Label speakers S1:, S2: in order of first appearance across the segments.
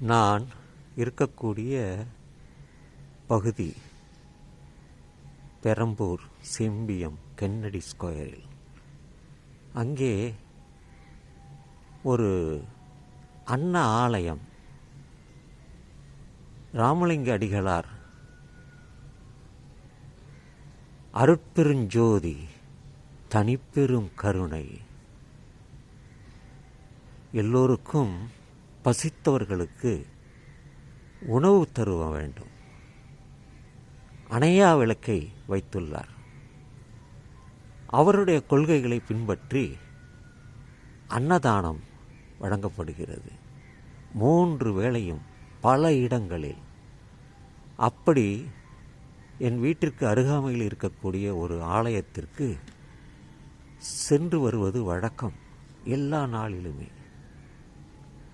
S1: நான் இருக்கக்கூடிய பகுதி பெரம்பூர் செம்பியம் கென்னடி ஸ்கொயரில். அங்கே ஒரு அன்ன ஆலயம் ராமலிங்க அடிகளார் அருட்பெருஞ்சோதி தனிப்பெரும் கருணை. எல்லோருக்கும் பசித்தவர்களுக்கு உணவு தருவ வேண்டும். அணையா விளக்கை வைத்துள்ளார். அவருடைய கொள்கைகளை பின்பற்றி அன்னதானம் வழங்கப்படுகிறது. மூன்று வேளையும் பல இடங்களில். அப்படி என் வீட்டிற்கு அருகாமையில் இருக்கக்கூடிய ஒரு ஆலயத்திற்கு சென்று வருவது வழக்கம் எல்லா நாளிலுமே.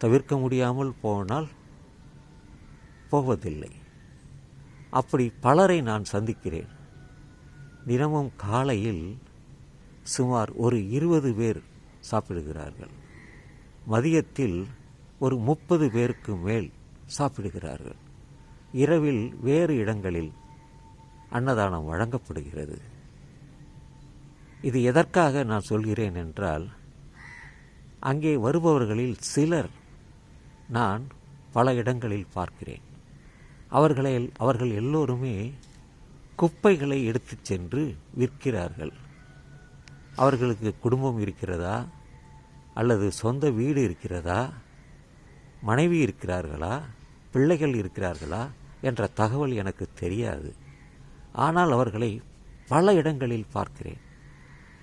S1: தவிர்க்க முடியாமல் போனால் போவதில்லை. அப்படி பலரை நான் சந்திக்கிறேன். தினமும் காலையில் சுமார் ஒரு இருபது பேர் சாப்பிடுகிறார்கள். மதியத்தில் ஒரு முப்பது பேருக்கு மேல் சாப்பிடுகிறார்கள். இரவில் வேறு இடங்களில் அன்னதானம் வழங்கப்படுகிறது. இது எதற்காக நான் சொல்கிறேன் என்றால் அங்கே வருபவர்களில் சிலர் நான் பல இடங்களில் பார்க்கிறேன். அவர்களை அவர்கள் எல்லோருமே குப்பைகளை எடுத்துச் சென்று விற்கிறார்கள். அவர்களுக்கு குடும்பம் இருக்கிறதா? அல்லது சொந்த வீடு இருக்கிறதா? மனைவி இருக்கிறார்களா? பிள்ளைகள் இருக்கிறார்களா? என்ற தகவல் எனக்கு தெரியாது. ஆனால் அவர்களை பல இடங்களில் பார்க்கிறேன்.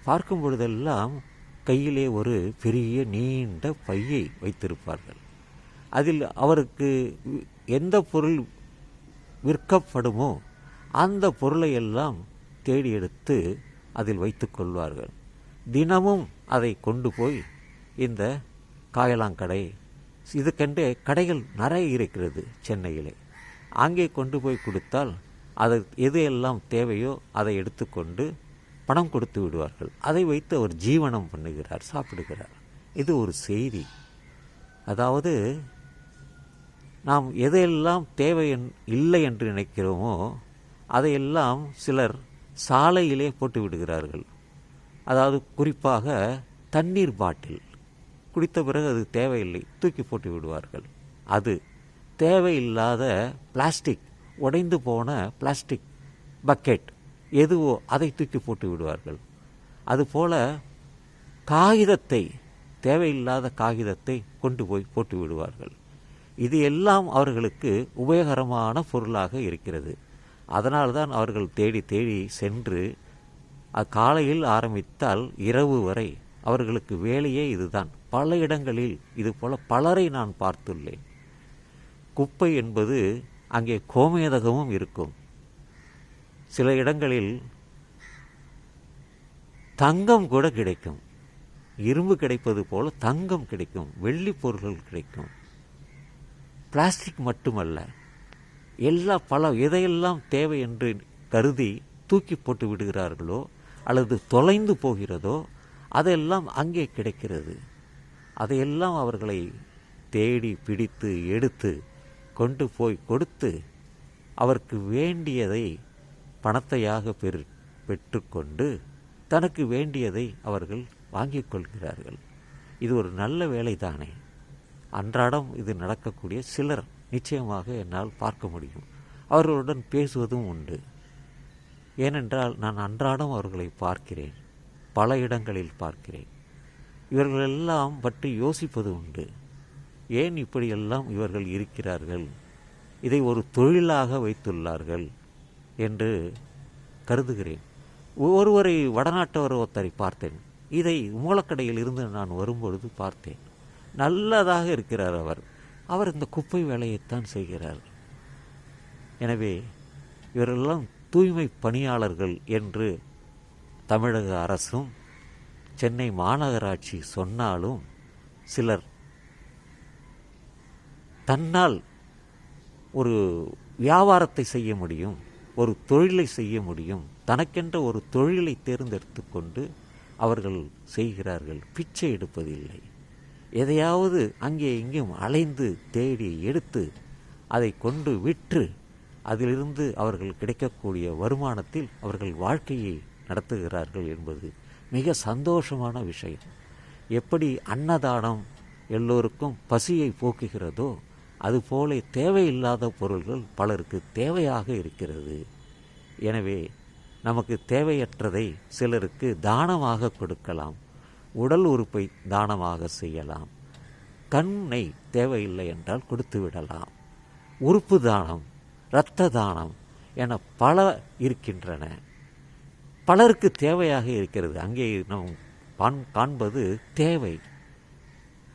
S1: பார்க்கும் பொழுதெல்லாம் கையிலே ஒரு பெரிய நீண்ட பையை வைத்திருப்பார்கள். அதில் அவருக்கு எந்த பொருள் விற்கப்படுமோ அந்த பொருளை எல்லாம் தேடி எடுத்து அதில் வைத்து கொள்வார்கள். தினமும் அதை கொண்டு போய் இந்த காயலாங்கடை இதுக்கென்றே கடைகள் நிறைய இருக்கிறது சென்னையிலே. அங்கே கொண்டு போய் கொடுத்தால் அது எது எல்லாம் தேவையோ அதை எடுத்துக்கொண்டு பணம் கொடுத்து விடுவார்கள். அதை வைத்து அவர் ஜீவனம் பண்ணுகிறார் சாப்பிடுகிறார். இது ஒரு செய்தி. அதாவது நாம் எதையெல்லாம் தேவை இல்லை என்று நினைக்கிறோமோ அதையெல்லாம் சிலர் சாலையிலே போட்டு விடுகிறார்கள். அதாவது குறிப்பாக தண்ணீர் பாட்டில். குடித்த பிறகு அது தேவையில்லை தூக்கி போட்டு விடுவார்கள். அது தேவையில்லாத பிளாஸ்டிக் உடைந்து போன பிளாஸ்டிக் பக்கெட் எதுவோ அதை தூக்கி போட்டு விடுவார்கள். அதுபோல காகிதத்தை தேவையில்லாத காகிதத்தை கொண்டு போய் போட்டு விடுவார்கள். இது எல்லாம் அவர்களுக்கு உபயோகரமான பொருளாக இருக்கிறது. அதனால்தான் அவர்கள் தேடி தேடி சென்று காலையில் ஆரம்பித்தால் இரவு வரை அவர்களுக்கு வேலையே இதுதான். பல இடங்களில் இது போல பலரை நான் பார்த்துள்ளேன். குப்பை என்பது அங்கே கோமேதகமும் இருக்கும். சில இடங்களில் தங்கம் கூட கிடைக்கும். இரும்பு கிடைப்பது போல தங்கம் கிடைக்கும். வெள்ளி பொருள்கள் கிடைக்கும். பிளாஸ்டிக் மட்டுமல்ல எல்லா பல எதையெல்லாம் தேவை என்று கருதி தூக்கி போட்டு விடுகிறார்களோ அல்லது தொலைந்து போகிறதோ அதெல்லாம் அங்கே கிடைக்கிறது. அதையெல்லாம் அவர்களை தேடி பிடித்து எடுத்து கொண்டு போய் கொடுத்து அவருக்கு வேண்டியதை பணத்தையாக பெரு பெற்றுக்கொண்டு தனக்கு வேண்டியதை அவர்கள் வாங்கிக் கொள்கிறார்கள். இது ஒரு நல்ல வேலை தானே அன்றாடம் இது நடக்கக்கூடிய சிலர் நிச்சயமாக என்னால் பார்க்க முடியும். அவர்களுடன் பேசுவதும் உண்டு. ஏனென்றால் நான் அன்றாடம் அவர்களை பார்க்கிறேன். பல இடங்களில் பார்க்கிறேன். இவர்களெல்லாம் பற்றி யோசிப்பது உண்டு. ஏன் இப்படியெல்லாம் இவர்கள் இருக்கிறார்கள்? இதை ஒரு தொழிலாக வைத்துள்ளார்கள் என்று கருதுகிறேன். ஒருவரை வடநாட்டவர் ஒருத்தரை பார்த்தேன். இதை மூலக்கடையில் இருந்து நான் வரும்பொழுது பார்த்தேன். நல்லதாக இருக்கிறார் அவர். அவர் இந்த குப்பை வேலையைத்தான் செய்கிறார். எனவே இவரெல்லாம் தூய்மை பணியாளர்கள் என்று தமிழக அரசும் சென்னை மாநகராட்சி சொன்னாலும் சிலர் தன்னால் ஒரு வியாபாரத்தை செய்ய முடியும் ஒரு தொழிலை செய்ய முடியும் தனக்கென்ற ஒரு தொழிலை தேர்ந்தெடுத்து கொண்டு அவர்கள் செய்கிறார்கள். பிச்சை எடுப்பதில்லை. எதையாவது அங்கே இங்கேயும் அலைந்து தேடி எடுத்து அதை கொண்டு விற்று அதிலிருந்து அவர்கள் கிடைக்கக்கூடிய வருமானத்தில் அவர்கள் வாழ்க்கையை நடத்துகிறார்கள் என்பது மிக சந்தோஷமான விஷயம். எப்படி அன்னதானம் எல்லோருக்கும் பசியை போக்குகிறதோ அதுபோல தேவையில்லாத பொருள்கள் பலருக்கு தேவையாக இருக்கிறது. எனவே நமக்கு தேவையற்றதை சிலருக்கு தானமாக கொடுக்கலாம். உடல் உறுப்பை தானமாக செய்யலாம். கண்ணை தேவையில்லை என்றால் கொடுத்து விடலாம். உறுப்பு தானம் இரத்த தானம் என பல இருக்கின்றன. பலருக்கு தேவையாக இருக்கிறது. அங்கே நாம் காண் காண்பது தேவை.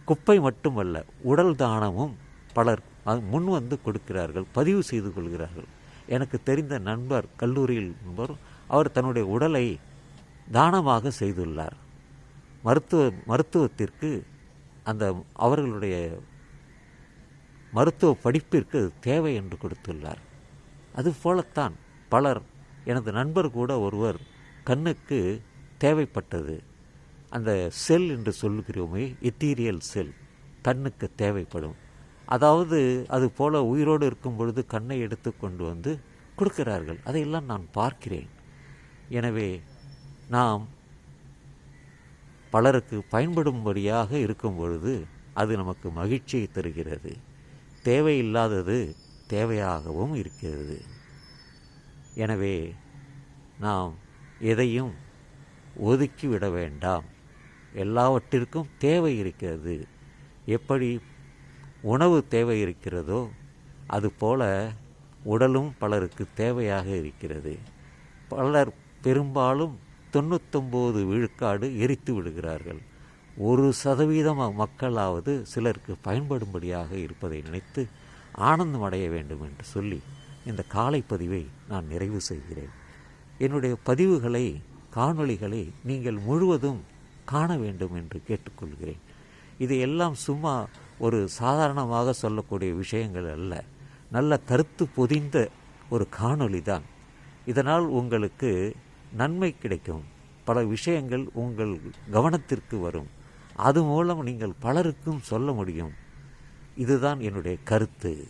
S1: குப்பை மட்டுமல்ல உடல் தானமும் பலர் அது முன் வந்து கொடுக்கிறார்கள் பதிவு செய்து கொள்கிறார்கள். எனக்கு தெரிந்த நண்பர் கல்லூரியில் நண்பர் அவர் தன்னுடைய உடலை தானமாக செய்துள்ளார். மருத்துவ மருத்துவத்திற்கு அந்த அவர்களுடைய மருத்துவ படிப்பிற்கு அது தேவை என்று கொடுத்துள்ளார். அதுபோலத்தான் பலர் எனது நண்பர் கூட ஒருவர் கண்ணுக்கு தேவைப்பட்டது. அந்த செல் என்று சொல்லுகிறோமே எத்தீரியல் செல் கண்ணுக்கு தேவைப்படும். அதாவது அது போல உயிரோடு இருக்கும் பொழுது கண்ணை எடுத்து கொண்டு வந்து கொடுக்கிறார்கள். அதையெல்லாம் நான் பார்க்கிறேன். எனவே நாம் பலருக்கு பயன்படும்படியாக இருக்கும் பொழுது அது நமக்கு மகிழ்ச்சியை தருகிறது. தேவையில்லாதது தேவையாகவும் இருக்கிறது. எனவே நாம் எதையும் ஒதுக்கி விட வேண்டாம். எல்லாவற்றிற்கும் தேவை இருக்கிறது. எப்படி உணவு தேவை இருக்கிறதோ அதுபோல உடலும் பலருக்கு தேவையாக இருக்கிறது. பலர் பெரும்பாலும் தொண்ணூத்தொம்பது விழுக்காடு எரித்து விடுகிறார்கள். ஒரு சதவீதம் மக்களாவது சிலருக்கு பயன்படும்படியாக இருப்பதை நினைத்து ஆனந்தம் அடைய வேண்டும் என்று சொல்லி இந்த காலை பதிவை நான் நிறைவு செய்கிறேன். என்னுடைய பதிவுகளை காணொளிகளை நீங்கள் முழுவதும் காண வேண்டும் என்று கேட்டுக்கொள்கிறேன். இது எல்லாம் சும்மா ஒரு சாதாரணமாக சொல்லக்கூடிய விஷயங்கள் அல்ல. நல்ல கருத்து பொதிந்த ஒரு காணொளி தான் இதனால் உங்களுக்கு நன்மை கிடைக்கும். பல விஷயங்கள் உங்கள் கவனத்திற்கு வரும். அது மூலம் நீங்கள் பலருக்கும் சொல்ல முடியும். இதுதான் என்னுடைய கருத்து.